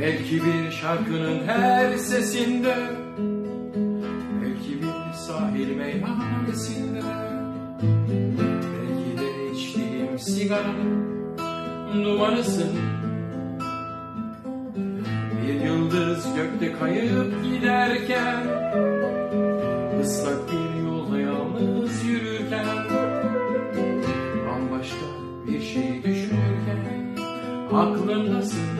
Belki bir şarkının her sesinde Belki bir sahil meyhanesinde Belki de içtiğim sigaranın dumanısın Bir yıldız gökte kayıp giderken ıslak bir yolda yalnız yürürken Bambaşka bir şey düşünürken Aklımdasın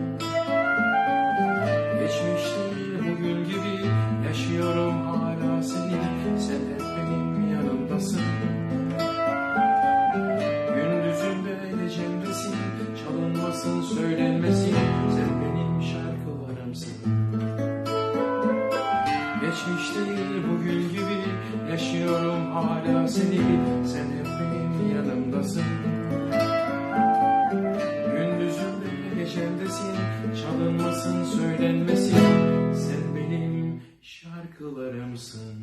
Geçmiş değil bugün gibi. Yaşıyorum hala seni. Sen hep benim yanımdasın. Gündüzümde gecemdesin Çalınmasın söylenmesin. Sen benim şarkılarımsın